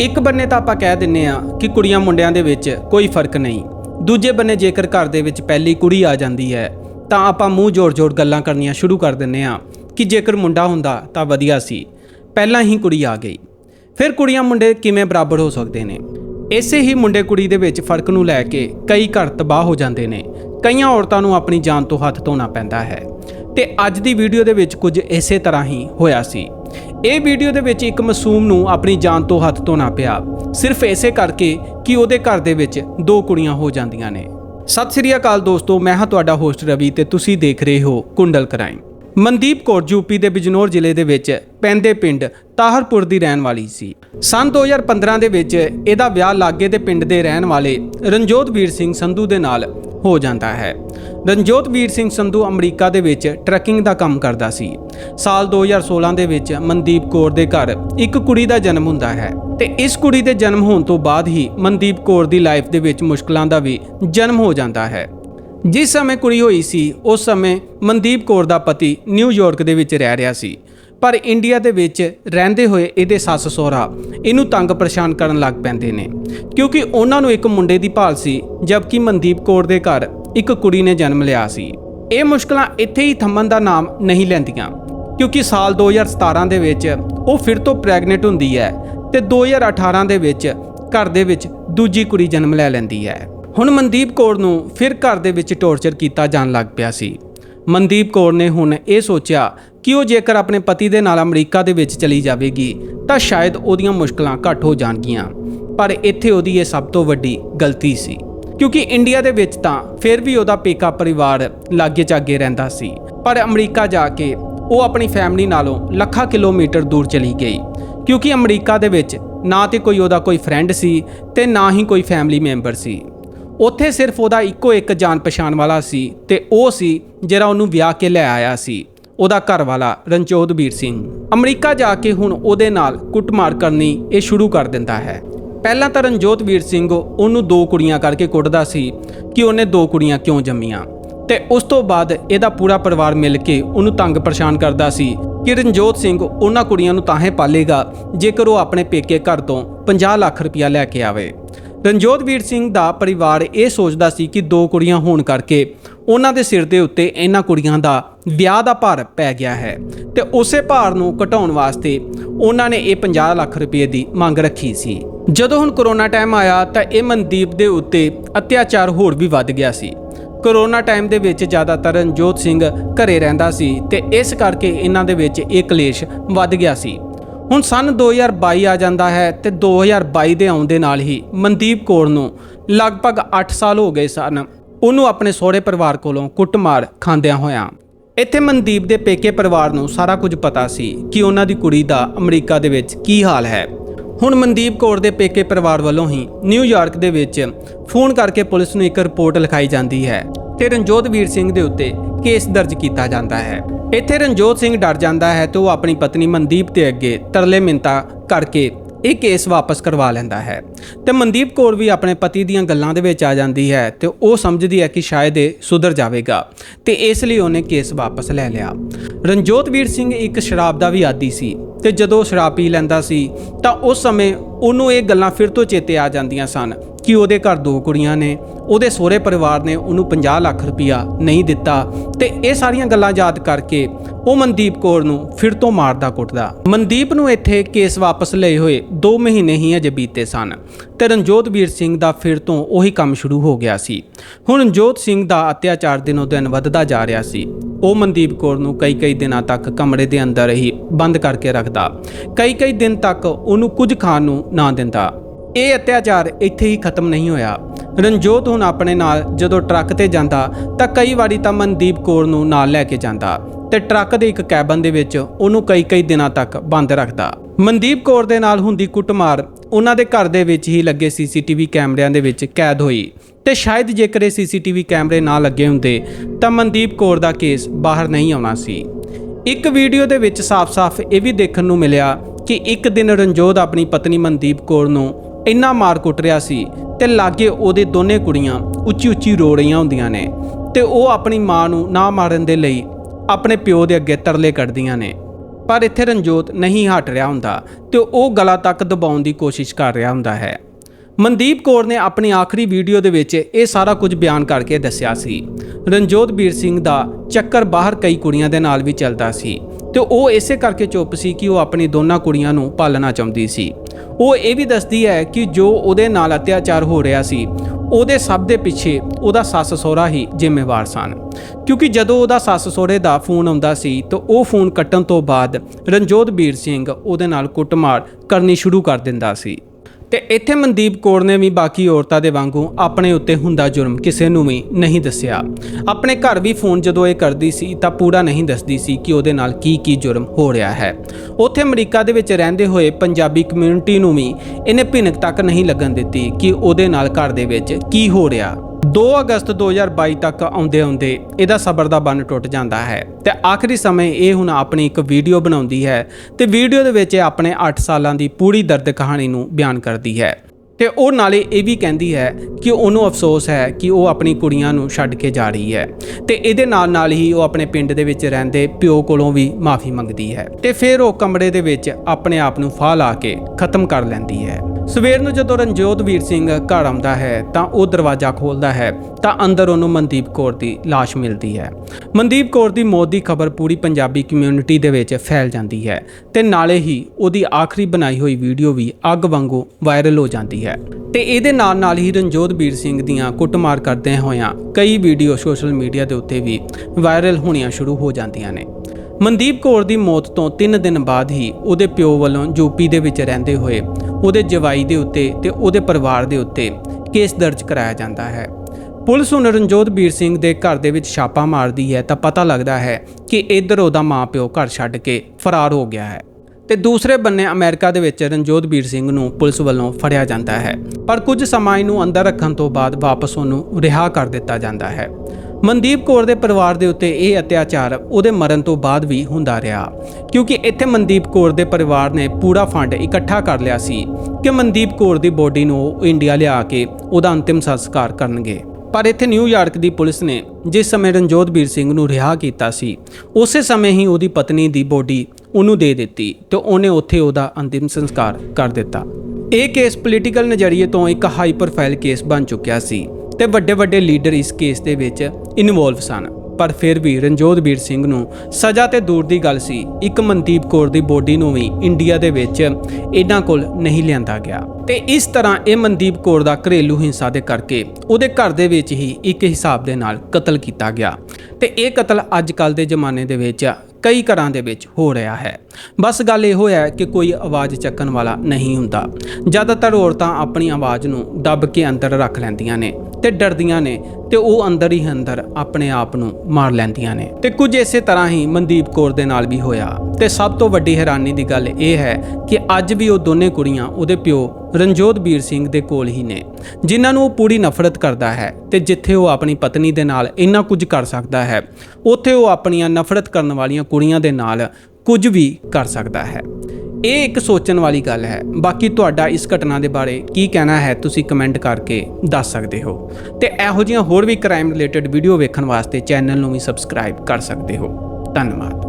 ਇੱਕ ਬੰਨੇ ਤਾਂ ਆਪਾਂ ਕਹਿ ਦਿੰਨੇ ਆ ਕਿ ਕੁੜੀਆਂ ਮੁੰਡਿਆਂ ਦੇ ਵਿੱਚ ਕੋਈ ਫ਼ਰਕ ਨਹੀਂ। ਦੂਜੇ ਬੰਨੇ ਜੇਕਰ ਘਰ ਦੇ ਵਿੱਚ ਪਹਿਲੀ ਕੁੜੀ ਆ ਜਾਂਦੀ ਹੈ, ਤਾਂ ਆਪਾਂ ਮੂੰਹ ਜੋੜ-ਜੋੜ ਗੱਲਾਂ ਕਰਨੀਆਂ ਸ਼ੁਰੂ ਕਰ ਦਿੰਨੇ ਆ ਕਿ ਜੇਕਰ ਮੁੰਡਾ ਹੁੰਦਾ ਤਾਂ ਵਧੀਆ ਸੀ। ਪਹਿਲਾਂ ਹੀ ਕੁੜੀ ਆ ਗਈ। ਫਿਰ ਕੁੜੀਆਂ ਮੁੰਡੇ ਕਿਵੇਂ ਬਰਾਬਰ ਹੋ ਸਕਦੇ ਨੇ? ਇਸੇ ਹੀ ਮੁੰਡੇ ਕੁੜੀ ਦੇ ਵਿੱਚ ਫ਼ਰਕ ਨੂੰ ਲੈ ਕੇ ਕਈ ਘਰ ਤਬਾਹ ਹੋ ਜਾਂਦੇ ਨੇ। ਕਈਆਂ ਔਰਤਾਂ ਨੂੰ ਆਪਣੀ ਜਾਨ ਤੋਂ ਹੱਥ ਧੋਣਾ ਪੈਂਦਾ ਹੈ। ਤੇ ਅੱਜ ਦੀ ਵੀਡੀਓ ਦੇ ਵਿੱਚ ਕੁਝ ਇਸੇ ਤਰ੍ਹਾਂ ਹੀ ਹੋਇਆ ਸੀ। ਇਹ ਵੀਡੀਓ ਦੇ ਵਿੱਚ ਇੱਕ ਮਾਸੂਮ ਨੂੰ ਆਪਣੀ ਜਾਨ ਤੋਂ ਹੱਥ ਧੋਣਾ ਪਿਆ। ਸਿਰਫ ਇਸੇ ਕਰਕੇ ਕਿ ਉਹਦੇ ਘਰ ਦੇ ਵਿੱਚ ਦੋ ਕੁੜੀਆਂ ਹੋ ਜਾਂਦੀਆਂ ਨੇ। ਸਤਿ ਸ੍ਰੀ ਅਕਾਲ ਦੋਸਤੋ, ਮੈਂ ਹਾਂ ਤੁਹਾਡਾ ਹੋਸਟ ਰਵੀ ਤੇ ਤੁਸੀਂ ਦੇਖ ਰਹੇ ਹੋ ਕੁੰਡਲ ਕ੍ਰਾਈਮ। ਮਨਦੀਪ ਕੌਰ ਯੂਪੀ ਦੇ ਬਿਜਨੌਰ ਜ਼ਿਲ੍ਹੇ ਦੇ ਵਿੱਚ ਪੈਂਦੇ ਪਿੰਡ ਤਾਹਰਪੁਰ ਦੀ ਰਹਿਣ ਵਾਲੀ ਸੀ। ਸਨ 2015 ਦੇ ਵਿੱਚ ਇਹਦਾ ਵਿਆਹ ਲਾਗੇ ਦੇ ਪਿੰਡ ਦੇ ਰਹਿਣ ਵਾਲੇ ਰਣਜੋਤ ਵੀਰ ਸਿੰਘ ਸੰਧੂ ਦੇ ਨਾਲ ਹੋ ਜਾਂਦਾ ਹੈ। ਰਣਜੋਤ ਵੀਰ ਸਿੰਘ ਸੰਧੂ ਅਮਰੀਕਾ ਦੇ ਵਿੱਚ ਟਰੱਕਿੰਗ ਦਾ ਕੰਮ ਕਰਦਾ ਸੀ। ਸਾਲ 2016 ਦੇ ਵਿੱਚ ਮਨਦੀਪ ਕੌਰ ਦੇ ਘਰ ਇੱਕ ਕੁੜੀ ਦਾ ਜਨਮ ਹੁੰਦਾ ਹੈ ਤੇ ਇਸ ਕੁੜੀ ਦੇ ਜਨਮ ਹੋਣ ਤੋਂ ਬਾਅਦ ਹੀ ਮਨਦੀਪ ਕੌਰ ਦੀ ਲਾਈਫ ਦੇ ਵਿੱਚ ਮੁਸ਼ਕਲਾਂ ਦਾ ਵੀ ਜਨਮ ਹੋ ਜਾਂਦਾ ਹੈ। ਜਿਸ ਸਮੇਂ ਕੁੜੀ ਹੋਈ ਸੀ, ਉਸ ਸਮੇਂ ਮਨਦੀਪ ਕੌਰ ਦਾ ਪਤੀ ਨਿਊਯਾਰਕ ਦੇ ਵਿੱਚ ਰਹਿ ਰਿਹਾ ਸੀ। ਪਰ ਇੰਡੀਆ ਦੇ ਵਿੱਚ ਰਹਿੰਦੇ ਹੋਏ ਇਹਦੇ ਸੱਸ ਸਹੁਰਾ ਇਹਨੂੰ ਤੰਗ ਪਰੇਸ਼ਾਨ ਕਰਨ ਲੱਗ ਪੈਂਦੇ ਨੇ। ਕਿਉਂਕਿ ਉਹਨਾਂ ਨੂੰ ਇੱਕ ਮੁੰਡੇ ਦੀ ਭਾਲ ਸੀ, ਜਦਕਿ ਮਨਦੀਪ ਕੌਰ ਦੇ ਘਰ ਇੱਕ ਕੁੜੀ ਨੇ ਜਨਮ ਲਿਆ ਸੀ। ਇਹ ਮੁਸ਼ਕਲਾਂ ਇੱਥੇ ਹੀ ਥੰਮਣ ਦਾ ਨਾਮ ਨਹੀਂ ਲੈਂਦੀਆਂ, ਕਿਉਂਕਿ ਸਾਲ 2017 ਦੇ ਵਿੱਚ ਉਹ ਫਿਰ ਤੋਂ ਪ੍ਰੈਗਨੈਂਟ ਹੁੰਦੀ ਹੈ ਤੇ 2018 ਦੇ ਵਿੱਚ ਘਰ ਦੇ ਵਿੱਚ ਦੂਜੀ ਕੁੜੀ ਜਨਮ ਲੈ ਲੈਂਦੀ ਹੈ। ਹੁਣ ਮਨਦੀਪ ਕੌਰ ਨੂੰ ਫਿਰ ਘਰ ਦੇ ਵਿੱਚ ਟੌਰਚਰ ਕੀਤਾ ਜਾਣ ਲੱਗ ਪਿਆ ਸੀ। ਮਨਦੀਪ ਕੌਰ ਨੇ ਹੁਣ ਇਹ ਸੋਚਿਆ ਕਿ ਉਹ ਜੇਕਰ ਆਪਣੇ ਪਤੀ ਦੇ ਨਾਲ ਅਮਰੀਕਾ ਦੇ ਵਿੱਚ ਚਲੀ ਜਾਵੇਗੀ, ਤਾਂ ਸ਼ਾਇਦ ਉਹਦੀਆਂ ਮੁਸ਼ਕਲਾਂ ਘੱਟ ਹੋ ਜਾਣਗੀਆਂ। ਪਰ ਇੱਥੇ ਉਹਦੀ ਇਹ ਸਭ ਤੋਂ ਵੱਡੀ ਗਲਤੀ ਸੀ। ਕਿਉਂਕਿ ਇੰਡੀਆ ਦੇ ਵਿੱਚ ਤਾਂ ਫਿਰ ਵੀ ਉਹਦਾ ਪੇਕਾ ਪਰਿਵਾਰ ਲਾਗੇ ਚਾਗੇ ਰਹਿੰਦਾ ਸੀ। ਪਰ ਅਮਰੀਕਾ ਜਾ ਕੇ ਉਹ ਆਪਣੀ ਫੈਮਿਲੀ ਨਾਲੋਂ ਲੱਖਾਂ ਕਿਲੋਮੀਟਰ ਦੂਰ ਚਲੀ ਗਈ। ਕਿਉਂਕਿ ਅਮਰੀਕਾ ਦੇ ਵਿੱਚ ਨਾ ਤੇ ਕੋਈ ਉਹਦਾ ਕੋਈ ਫਰੈਂਡ ਸੀ ਤੇ ਨਾ ਹੀ ਕੋਈ ਫੈਮਿਲੀ ਮੈਂਬਰ ਸੀ। ਉੱਥੇ ਸਿਰਫ ਉਹਦਾ ਇੱਕੋ ਇੱਕ ਜਾਣ ਪਛਾਣ ਵਾਲਾ ਸੀ ਤੇ ਉਹ ਸੀ ਜਿਹੜਾ ਉਹਨੂੰ ਵਿਆਹ ਕੇ ਲੈ ਆਇਆ ਸੀ, ਉਹਦਾ ਘਰ ਵਾਲਾ ਰਣਜੋਤ ਵੀਰ ਸਿੰਘ। ਅਮਰੀਕਾ ਜਾ ਕੇ ਹੁਣ ਉਹਦੇ ਨਾਲ ਕੁੱਟਮਾਰ ਕਰਨੀ ਇਹ ਸ਼ੁਰੂ ਕਰ ਦਿੰਦਾ ਹੈ। ਪਹਿਲਾਂ ਤਾਂ ਰਣਜੋਤ ਵੀਰ ਸਿੰਘ ਉਹਨੂੰ ਦੋ ਕੁੜੀਆਂ ਕਰਕੇ ਕੁੱਟਦਾ ਸੀ ਕਿ ਉਹਨੇ ਦੋ ਕੁੜੀਆਂ ਕਿਉਂ ਜੰਮੀਆਂ। ਤੇ ਉਸ ਤੋਂ ਬਾਅਦ ਇਹਦਾ ਪੂਰਾ ਪਰਿਵਾਰ ਮਿਲ ਕੇ ਉਹਨੂੰ ਤੰਗ ਪਰੇਸ਼ਾਨ ਕਰਦਾ ਸੀ ਕਿ ਰਣਜੋਤ ਸਿੰਘ ਉਹਨਾਂ ਕੁੜੀਆਂ ਨੂੰ ਤਾਂ ਹੀ ਪਾਲੇਗਾ ਜੇਕਰ ਉਹ ਆਪਣੇ ਪੇਕੇ ਘਰ ਤੋਂ 50 ਲੱਖ ਰੁਪਇਆ ਲੈ ਕੇ ਆਵੇ। ਰਣਜੋਤ ਵੀਰ ਸਿੰਘ ਦਾ ਪਰਿਵਾਰ ਇਹ ਸੋਚਦਾ ਸੀ ਕਿ ਦੋ ਕੁੜੀਆਂ ਹੋਣ ਕਰਕੇ ਉਹਨਾਂ ਦੇ ਸਿਰ ਦੇ ਉੱਤੇ ਇਹਨਾਂ ਕੁੜੀਆਂ ਦਾ ਵਿਆਹ ਦਾ ਭਾਰ ਪੈ ਗਿਆ ਹੈ ਤੇ ਉਸੇ ਭਾਰ ਨੂੰ ਘਟਾਉਣ ਵਾਸਤੇ ਉਹਨਾਂ ਨੇ ਇਹ 50 ਲੱਖ ਰੁਪਏ ਦੀ ਮੰਗ ਰੱਖੀ ਸੀ। ਜਦੋਂ ਹੁਣ ਕਰੋਨਾ ਟਾਈਮ ਆਇਆ ਤਾਂ ਇਹ ਮਨਦੀਪ ਦੇ ਉੱਤੇ ਅਤਿਆਚਾਰ ਹੋਰ ਵੀ ਵੱਧ ਗਿਆ ਸੀ। ਕਰੋਨਾ ਟਾਈਮ ਦੇ ਵਿੱਚ ਜ਼ਿਆਦਾਤਰ ਰਣਜੋਤ ਸਿੰਘ ਘਰੇ ਰਹਿੰਦਾ ਸੀ ਤੇ ਇਸ ਕਰਕੇ ਇਹਨਾਂ ਦੇ ਵਿੱਚ ਇਹ ਕਲੇਸ਼ ਵੱਧ ਗਿਆ ਸੀ। ਹੁਣ ਸਨ 2022 ਆ ਜਾਂਦਾ ਹੈ ਤੇ 2022 ਦੇ ਆਉਣ ਦੇ ਨਾਲ ਹੀ ਮਨਦੀਪ ਕੌਰ ਨੂੰ ਲਗਭਗ 8 ਸਾਲ ਹੋ ਗਏ ਸਨ। ਉਹਨੂੰ ਆਪਣੇ ਸਹੁਰੇ ਪਰਿਵਾਰ ਕੋਲੋਂ ਕੁੱਟਮਾਰ ਖਾਂਦਿਆਂ ਹੋਇਆਂ। ਇੱਥੇ ਮਨਦੀਪ ਦੇ ਪੇਕੇ ਪਰਿਵਾਰ ਨੂੰ ਸਾਰਾ ਕੁਝ ਪਤਾ ਸੀ ਕਿ ਉਹਨਾਂ ਦੀ ਕੁੜੀ ਦਾ ਅਮਰੀਕਾ ਦੇ ਵਿੱਚ ਕੀ ਹਾਲ ਹੈ। ਹੁਣ ਮਨਦੀਪ ਕੌਰ ਦੇ ਪੇਕੇ ਪਰਿਵਾਰ ਵੱਲੋਂ ਹੀ ਨਿਊਯਾਰਕ ਦੇ ਵਿੱਚ ਫੋਨ ਕਰਕੇ ਪੁਲਿਸ ਨੂੰ ਇੱਕ ਰਿਪੋਰਟ ਲਿਖਾਈ ਜਾਂਦੀ ਹੈ। ਤੇ ਰਣਜੋਤ ਵੀਰ ਸਿੰਘ ਦੇ ਉੱਤੇ ਕੇਸ ਦਰਜ ਕੀਤਾ ਜਾਂਦਾ ਹੈ। ਇੱਥੇ ਰਣਜੋਤ ਸਿੰਘ ਡਰ ਜਾਂਦਾ ਹੈ ਤੇ ਉਹ ਆਪਣੀ ਪਤਨੀ ਮਨਦੀਪ ਦੇ ਅੱਗੇ ਤਰਲੇ ਮਿੰਤਾ ਕਰਕੇ ਇਹ ਕੇਸ ਵਾਪਸ ਕਰਵਾ ਲੈਂਦਾ ਹੈ। ਤੇ ਮਨਦੀਪ ਕੌਰ ਵੀ ਆਪਣੇ ਪਤੀ ਦੀਆਂ ਗੱਲਾਂ ਦੇ ਵਿੱਚ ਆ ਜਾਂਦੀ ਹੈ ਤੇ ਉਹ ਸਮਝਦੀ ਹੈ ਕਿ ਸ਼ਾਇਦ ਇਹ ਸੁਧਰ ਜਾਵੇਗਾ ਤੇ ਇਸ ਲਈ ਉਹਨੇ ਕੇਸ ਵਾਪਸ ਲੈ ਲਿਆ। ਰਣਜੋਤ ਵੀਰ ਸਿੰਘ ਇੱਕ ਸ਼ਰਾਬ ਦਾ ਵੀ ਆਦੀ ਸੀ ਤੇ ਜਦੋਂ ਉਹ ਸ਼ਰਾਬ ਪੀ ਲੈਂਦਾ ਸੀ ਤਾਂ ਉਸ ਸਮੇਂ ਉਹਨੂੰ ਇਹ ਗੱਲਾਂ ਫਿਰ ਤੋਂ ਚੇਤੇ ਆ ਜਾਂਦੀਆਂ ਸਨ ਕਿ ਉਹਦੇ ਘਰ ਦੋ ਕੁੜੀਆਂ ਨੇ, ਉਹਦੇ ਸਹੁਰੇ ਪਰਿਵਾਰ ਨੇ ਉਹਨੂੰ 50 ਲੱਖ ਰੁਪਇਆ ਨਹੀਂ ਦਿੱਤਾ ਤੇ ਇਹ ਸਾਰੀਆਂ ਗੱਲਾਂ ਯਾਦ ਕਰਕੇ ਉਹ ਮਨਦੀਪ ਕੌਰ ਨੂੰ ਫਿਰ ਤੋਂ ਮਾਰਦਾ ਕੁੱਟਦਾ। ਮਨਦੀਪ ਨੂੰ ਇੱਥੇ ਕੇਸ ਵਾਪਸ ਲਏ ਹੋਏ 2 ਮਹੀਨੇ ਹੀ ਅਜੇ ਬੀਤੇ ਸਨ ਤੇ ਰਣਜੋਤ ਵੀਰ ਸਿੰਘ ਦਾ ਫਿਰ ਤੋਂ ਉਹੀ ਕੰਮ ਸ਼ੁਰੂ ਹੋ ਗਿਆ ਸੀ। ਹੁਣ ਰਣਜੋਤ ਸਿੰਘ ਦਾ ਅਤਿਆਚਾਰ ਦਿਨੋਂ ਦਿਨ ਵੱਧਦਾ ਜਾ ਰਿਹਾ ਸੀ। ਉਹ ਮਨਦੀਪ ਕੌਰ ਨੂੰ ਕਈ ਕਈ ਦਿਨਾਂ ਤੱਕ ਕਮਰੇ ਦੇ ਅੰਦਰ ਹੀ ਬੰਦ ਕਰਕੇ ਰੱਖਦਾ। ਕਈ ਕਈ ਦਿਨ ਤੱਕ ਉਹਨੂੰ ਕੁਝ ਖਾਣ ਨੂੰ ਨਾ ਦਿੰਦਾ। ਇਹ ਅਤਿਆਚਾਰ ਇੱਥੇ ਹੀ ਖਤਮ ਨਹੀਂ ਹੋਇਆ। ਰਣਜੋਤ ਹੁਣ ਆਪਣੇ ਨਾਲ ਜਦੋਂ ਟਰੱਕ ਤੇ ਜਾਂਦਾ, ਤਾਂ ਕਈ ਵਾਰੀ ਤਾਂ ਮਨਦੀਪ ਕੌਰ ਨੂੰ ਨਾਲ ਲੈ ਕੇ ਜਾਂਦਾ ਤੇ ਟਰੱਕ ਦੇ ਇੱਕ ਕੈਬਨ ਦੇ ਵਿੱਚ ਉਹਨੂੰ ਕਈ ਕਈ ਦਿਨਾਂ ਤੱਕ ਬੰਦ ਰੱਖਦਾ। ਮਨਦੀਪ ਕੌਰ ਦੇ ਨਾਲ ਹੁੰਦੀ ਕੁੱਟਮਾਰ ਉਹਨਾਂ ਦੇ ਘਰ ਦੇ ਵਿੱਚ ਹੀ ਲੱਗੇ ਸੀਸੀਟੀਵੀ ਕੈਮਰਿਆਂ ਦੇ ਵਿੱਚ ਕੈਦ ਹੋਈ ਤੇ ਸ਼ਾਇਦ ਜੇਕਰ ਇਹ ਸੀਸੀਟੀਵੀ ਕੈਮਰੇ ਨਾ ਲੱਗੇ ਹੁੰਦੇ, ਤਾਂ ਮਨਦੀਪ ਕੌਰ ਦਾ ਕੇਸ ਬਾਹਰ ਨਹੀਂ ਆਉਣਾ ਸੀ। ਇੱਕ ਵੀਡੀਓ ਦੇ ਵਿੱਚ ਸਾਫ਼-ਸਾਫ਼ ਇਹ ਵੀ ਦੇਖਣ ਨੂੰ ਮਿਲਿਆ ਕਿ ਇੱਕ ਦਿਨ ਰਣਜੋਤ ਆਪਣੀ ਪਤਨੀ ਮਨਦੀਪ ਕੌਰ ਨੂੰ ਇੰਨਾ ਮਾਰ ਕੁੱਟ ਰਿਹਾ ਸੀ ਤੇ ਲਾਗੇ ਉਹਦੇ ਦੋਨੇ ਕੁੜੀਆਂ ਉੱਚੀ-ਉੱਚੀ ਰੋ ਰਹੀਆਂ ਹੁੰਦੀਆਂ ਨੇ ਤੇ ਉਹ ਆਪਣੀ ਮਾਂ ਨੂੰ ਨਾ ਮਾਰਨ ਦੇ ਲਈ ਆਪਣੇ ਪਿਓ ਦੇ ਅੱਗੇ ਤਰਲੇ ਕੱਢਦੀਆਂ ਨੇ। ਪਰ ਇੱਥੇ ਰਣਜੋਤ ਨਹੀਂ ਹਟ ਰਿਹਾ ਹੁੰਦਾ ਤੇ ਉਹ ਗਲਾ ਤੱਕ ਦਬਾਉਣ ਦੀ ਕੋਸ਼ਿਸ਼ ਕਰ ਰਿਹਾ ਹੁੰਦਾ ਹੈ। ਮਨਦੀਪ ਕੌਰ ਨੇ ਆਪਣੀ ਆਖਰੀ ਵੀਡੀਓ ਦੇ ਵਿੱਚ ਇਹ ਸਾਰਾ ਕੁਝ ਬਿਆਨ ਕਰਕੇ ਦੱਸਿਆ ਸੀ। ਰਣਜੋਤ ਵੀਰ ਸਿੰਘ ਦਾ ਚੱਕਰ ਬਾਹਰ ਕਈ ਕੁੜੀਆਂ ਦੇ ਨਾਲ ਵੀ ਚੱਲਦਾ ਸੀ। ਤੇ ਉਹ ਇਸੇ ਕਰਕੇ ਚੁੱਪ ਸੀ ਕਿ ਉਹ ਆਪਣੀ ਦੋਨਾਂ ਕੁੜੀਆਂ ਨੂੰ ਪਾਲਣਾ ਚਾਹੁੰਦੀ ਸੀ। ਉਹ ਇਹ ਵੀ ਦੱਸਦੀ ਹੈ ਕਿ ਜੋ ਉਹਦੇ ਨਾਲ ਅਤਿਆਚਾਰ ਹੋ ਰਿਹਾ ਸੀ, ਉਹਦੇ ਸਭ ਦੇ ਪਿੱਛੇ ਉਹਦਾ ਸੱਸ ਸਹੁਰਾ ਹੀ ਜ਼ਿੰਮੇਵਾਰ ਸਨ। ਕਿਉਂਕਿ ਜਦੋਂ ਉਹਦਾ ਸੱਸ ਸਹੁਰੇ ਦਾ ਫੋਨ ਆਉਂਦਾ ਸੀ, ਤਾਂ ਉਹ ਫੋਨ ਕੱਟਣ ਤੋਂ ਬਾਅਦ ਰਣਜੋਤ ਵੀਰ ਸਿੰਘ ਉਹਦੇ ਨਾਲ ਕੁੱਟਮਾਰ ਕਰਨੀ ਸ਼ੁਰੂ ਕਰ ਦਿੰਦਾ ਸੀ। ਤੇ ਇੱਥੇ ਮਨਦੀਪ ਕੌਰ ਨੇ ਵੀ ਬਾਕੀ ਔਰਤਾਂ ਦੇ ਵਾਂਗੂ ਆਪਣੇ ਉੱਤੇ ਹੁੰਦਾ ਜੁਰਮ ਕਿਸੇ ਨੂੰ ਵੀ ਨਹੀਂ ਦੱਸਿਆ। ਆਪਣੇ ਘਰ ਵੀ ਫੋਨ ਜਦੋਂ ਇਹ ਕਰਦੀ ਸੀ ਤਾਂ ਪੂਰਾ ਨਹੀਂ ਦੱਸਦੀ ਸੀ ਕਿ ਉਹਦੇ ਨਾਲ ਕੀ ਕੀ ਜੁਰਮ ਹੋ ਰਿਹਾ ਹੈ। ਉੱਥੇ ਅਮਰੀਕਾ ਦੇ ਵਿੱਚ ਰਹਿੰਦੇ ਹੋਏ ਪੰਜਾਬੀ ਕਮਿਊਨਿਟੀ ਨੂੰ ਵੀ ਇਹਨੇ ਭਿਣਕ ਤੱਕ ਨਹੀਂ ਲੱਗਣ ਦਿੱਤੀ ਕਿ ਉਹਦੇ ਨਾਲ ਘਰ ਦੇ ਵਿੱਚ ਕੀ ਹੋ ਰਿਹਾ। 2 ਅਗਸਤ 2022 ਤੱਕ ਆਉਂਦੇ ਆਉਂਦੇ ਇਹਦਾ ਸਬਰ ਦਾ ਬੰਨ ਟੁੱਟ ਜਾਂਦਾ ਹੈ ਤੇ ਆਖਰੀ ਸਮੇਂ ਇਹ ਹੁਣ ਆਪਣੀ ਇੱਕ ਵੀਡੀਓ ਬਣਾਉਂਦੀ ਹੈ ਤੇ ਵੀਡੀਓ ਦੇ ਵਿੱਚ ਇਹ ਆਪਣੇ 8 ਸਾਲਾਂ ਦੀ ਪੂਰੀ ਦਰਦ ਕਹਾਣੀ ਨੂੰ ਬਿਆਨ ਕਰਦੀ ਹੈ ਤੇ ਉਹ ਨਾਲੇ ਇਹ ਵੀ ਕਹਿੰਦੀ ਹੈ ਕਿ ਉਹਨੂੰ ਅਫਸੋਸ ਹੈ ਕਿ ਉਹ ਆਪਣੀ ਕੁੜੀਆਂ ਨੂੰ ਛੱਡ ਕੇ ਜਾ ਰਹੀ ਹੈ ਤੇ ਇਹਦੇ ਨਾਲ ਨਾਲ ਹੀ ਉਹ ਆਪਣੇ ਪਿੰਡ ਦੇ ਵਿੱਚ ਰਹਿੰਦੇ ਪਿਓ ਕੋਲੋਂ ਵੀ ਮਾਫੀ ਮੰਗਦੀ ਹੈ ਤੇ ਫਿਰ ਉਹ ਕਮਰੇ ਦੇ ਵਿੱਚ ਆਪਣੇ ਆਪ ਨੂੰ ਫਾਹ ਲਾ ਕੇ ਖਤਮ ਕਰ ਲੈਂਦੀ ਹੈ। ਸਵੇਰ ਨੂੰ ਜਦੋਂ ਰਣਜੋਤ ਵੀਰ ਸਿੰਘ ਘਰ ਆਉਂਦਾ ਹੈ, ਤਾਂ ਉਹ ਦਰਵਾਜ਼ਾ ਖੋਲਦਾ ਹੈ, ਤਾਂ ਅੰਦਰ ਉਹਨੂੰ ਮਨਦੀਪ ਕੌਰ ਦੀ ਲਾਸ਼ ਮਿਲਦੀ ਹੈ। ਮਨਦੀਪ ਕੌਰ ਦੀ ਮੌਤ ਦੀ ਖਬਰ ਪੂਰੀ ਪੰਜਾਬੀ ਕਮਿਊਨਿਟੀ ਦੇ ਵਿੱਚ ਫੈਲ ਜਾਂਦੀ ਹੈ ਤੇ ਨਾਲੇ ਹੀ ਉਹਦੀ ਆਖਰੀ ਬਣਾਈ ਹੋਈ ਵੀਡੀਓ ਵੀ ਅੱਗ ਵਾਂਗੂ ਵਾਇਰਲ ਹੋ ਜਾਂਦੀ ਹੈ। ਤੇ ਇਹਦੇ ਨਾਲ ਨਾਲ ਹੀ ਰਣਜੋਤ ਵੀਰ ਸਿੰਘ ਦੀਆਂ ਕੁੱਟਮਾਰ ਕਰਦੇ ਹੋਇਆਂ ਕਈ ਵੀਡੀਓ ਸੋਸ਼ਲ ਮੀਡੀਆ ਦੇ ਉੱਤੇ ਵੀ ਵਾਇਰਲ ਹੋਣੀਆਂ ਸ਼ੁਰੂ ਹੋ ਜਾਂਦੀਆਂ ਨੇ। ਮਨਦੀਪ ਕੌਰ ਦੀ ਮੌਤ ਤੋਂ 3 ਦਿਨ ਬਾਅਦ ਹੀ ਉਹਦੇ ਪਿਓ ਵੱਲੋਂ ਯੂਪੀ ਦੇ ਵਿੱਚ ਰਹਿੰਦੇ ਹੋਏ ਉਹਦੇ ਜਵਾਈ ਦੇ ਉੱਤੇ ਤੇ ਉਹਦੇ ਪਰਿਵਾਰ ਦੇ ਉੱਤੇ ਕੇਸ ਦਰਜ ਕਰਾਇਆ ਜਾਂਦਾ ਹੈ। ਪੁਲਿਸ ਹੁਣ ਰਣਜੋਤ ਵੀਰ ਸਿੰਘ ਦੇ ਘਰ ਦੇ ਵਿੱਚ ਛਾਪਾ ਮਾਰਦੀ ਹੈ ਤਾਂ ਪਤਾ ਲੱਗਦਾ ਹੈ ਕਿ ਇੱਧਰ ਉਹਦਾ ਮਾਪਿਓ ਘਰ ਛੱਡ ਕੇ ਫਰਾਰ ਹੋ ਗਿਆ ਹੈ ਤੇ ਦੂਸਰੇ ਬੰਨੇ ਅਮਰੀਕਾ ਦੇ ਵਿੱਚ ਰਣਜੋਤ ਵੀਰ ਸਿੰਘ ਨੂੰ ਪੁਲਿਸ ਵੱਲੋਂ ਫੜਿਆ ਜਾਂਦਾ ਹੈ। ਪਰ ਕੁਝ ਸਮਾਂ ਇਹਨੂੰ ਅੰਦਰ ਰੱਖਣ ਤੋਂ ਬਾਅਦ ਵਾਪਸ ਉਹਨੂੰ ਰਿਹਾ ਕਰ ਦਿੱਤਾ ਜਾਂਦਾ ਹੈ। ਮਨਦੀਪ ਕੌਰ ਦੇ ਪਰਿਵਾਰ ਦੇ ਉੱਤੇ ਇਹ ਅਤਿਆਚਾਰ ਉਹਦੇ ਮਰਨ ਤੋਂ ਬਾਅਦ ਵੀ ਹੁੰਦਾ ਰਿਹਾ। ਕਿਉਂਕਿ ਇੱਥੇ ਮਨਦੀਪ ਕੌਰ ਦੇ ਪਰਿਵਾਰ ਨੇ ਪੂਰਾ ਫੰਡ ਇਕੱਠਾ ਕਰ ਲਿਆ ਸੀ ਕਿ ਮਨਦੀਪ ਕੌਰ ਦੀ ਬੋਡੀ ਨੂੰ ਉਹ ਇੰਡੀਆ ਲਿਆ ਕੇ ਉਹਦਾ ਅੰਤਿਮ ਸੰਸਕਾਰ ਕਰਨਗੇ। ਪਰ ਇੱਥੇ ਨਿਊਯਾਰਕ ਦੀ ਪੁਲਿਸ ਨੇ ਜਿਸ ਸਮੇਂ ਰਣਜੋਤ ਵੀਰ ਸਿੰਘ ਨੂੰ ਰਿਹਾ ਕੀਤਾ ਸੀ, ਉਸੇ ਸਮੇਂ ਹੀ ਉਹਦੀ ਪਤਨੀ ਦੀ ਬੋਡੀ ਉਹਨੂੰ ਦੇ ਦਿੱਤੀ ਤੇ ਉਹਨੇ ਉੱਥੇ ਉਹਦਾ ਅੰਤਿਮ ਸੰਸਕਾਰ ਕਰ ਦਿੱਤਾ। ਇਹ ਕੇਸ ਪੋਲੀਟੀਕਲ ਨਜ਼ਰੀਏ ਤੋਂ ਇੱਕ ਹਾਈ ਪ੍ਰੋਫਾਈਲ ਕੇਸ ਬਣ ਚੁੱਕਿਆ ਸੀ। ਤੇ ਵੱਡੇ ਵੱਡੇ ਲੀਡਰ ਇਸ ਕੇਸ ਦੇ ਵਿੱਚ ਇਨਵੋਲਵ ਸਨ। ਪਰ ਫਿਰ ਵੀ ਰਣਜੋਤ ਵੀਰ ਸਿੰਘ ਨੂੰ ਸਜ਼ਾ ਤੇ ਦੂਰ ਦੀ ਗੱਲ ਸੀ। ਇੱਕ ਮਨਦੀਪ ਕੌਰ ਦੀ ਬੋਡੀ ਨੂੰ ਵੀ ਇੰਡੀਆ ਦੇ ਵਿੱਚ ਇਹਨਾਂ ਕੋਲ ਨਹੀਂ ਲਿਆਂਦਾ ਗਿਆ। ਤੇ ਇਸ ਤਰ੍ਹਾਂ ਇਹ ਮਨਦੀਪ ਕੌਰ ਦਾ ਘਰੇਲੂ ਹਿੰਸਾ ਦੇ ਕਰਕੇ ਉਹਦੇ ਘਰ ਦੇ ਵਿੱਚ ਹੀ ਇੱਕ ਹਿਸਾਬ ਦੇ ਨਾਲ ਕਤਲ ਕੀਤਾ ਗਿਆ। ਤੇ ਇਹ ਕਤਲ ਅੱਜ ਕੱਲ ਦੇ ਜ਼ਮਾਨੇ ਦੇ ਵਿੱਚ ਕਈ ਘਰਾਂ ਦੇ ਵਿੱਚ ਹੋ ਰਿਹਾ ਹੈ। ਬਸ ਗੱਲ ਇਹੋ ਹੈ ਕਿ ਕੋਈ ਆਵਾਜ਼ ਚੱਕਣ ਵਾਲਾ ਨਹੀਂ ਹੁੰਦਾ। ਜ਼ਿਆਦਾਤਰ ਔਰਤਾਂ ਆਪਣੀ ਆਵਾਜ਼ ਨੂੰ ਦੱਬ ਕੇ ਅੰਦਰ ਰੱਖ ਲੈਂਦੀਆਂ ਨੇ ਤੇ ਡਰਦੀਆਂ ਨੇ ਤੇ ਉਹ ਅੰਦਰ ਹੀ ਅੰਦਰ ਆਪਣੇ ਆਪ ਨੂੰ ਮਾਰ ਲੈਂਦੀਆਂ ਨੇ। ਤੇ ਕੁਝ ਇਸੇ ਤਰ੍ਹਾਂ ਹੀ ਮਨਦੀਪ ਕੌਰ ਦੇ ਨਾਲ ਵੀ ਹੋਇਆ। ਤੇ ਸਭ ਤੋਂ ਵੱਡੀ ਹੈਰਾਨੀ ਦੀ ਗੱਲ ਇਹ ਹੈ ਕਿ ਅੱਜ ਵੀ ਉਹ ਦੋਨੇ ਕੁੜੀਆਂ ਉਹਦੇ ਪਿਓ ਰਣਜੋਤ ਵੀਰ ਸਿੰਘ ਦੇ ਕੋਲ ਹੀ ਨੇ, ਜਿਨ੍ਹਾਂ ਨੂੰ ਉਹ ਪੂਰੀ ਨਫ਼ਰਤ ਕਰਦਾ ਹੈ ਤੇ ਜਿੱਥੇ ਉਹ ਆਪਣੀ ਪਤਨੀ ਦੇ ਨਾਲ ਇੰਨਾ ਕੁਝ ਕਰ ਸਕਦਾ ਹੈ, ਉੱਥੇ ਉਹ ਆਪਣੀਆਂ ਨਫ਼ਰਤ ਕਰਨ ਵਾਲੀਆਂ ਕੁੜੀਆਂ ਦੇ ਨਾਲ ਕੁਝ ਵੀ ਕਰ ਸਕਦਾ ਹੈ। ਇਹ ਇੱਕ ਸੋਚਣ ਵਾਲੀ ਗੱਲ ਹੈ। ਬਾਕੀ ਤੁਹਾਡਾ ਇਸ ਘਟਨਾ ਦੇ ਬਾਰੇ ਕੀ ਕਹਿਣਾ ਹੈ, ਤੁਸੀਂ ਕਮੈਂਟ ਕਰਕੇ ਦੱਸ ਸਕਦੇ ਹੋ। ਤੇ ਇਹੋ ਜਿਹੀਆਂ ਹੋਰ ਵੀ ਕ੍ਰਾਈਮ ਰਿਲੇਟਡ ਵੀਡੀਓ ਵੇਖਣ ਵਾਸਤੇ ਚੈਨਲ ਨੂੰ ਵੀ ਸਬਸਕ੍ਰਾਈਬ ਕਰ ਸਕਦੇ ਹੋ। ਧੰਨਵਾਦ।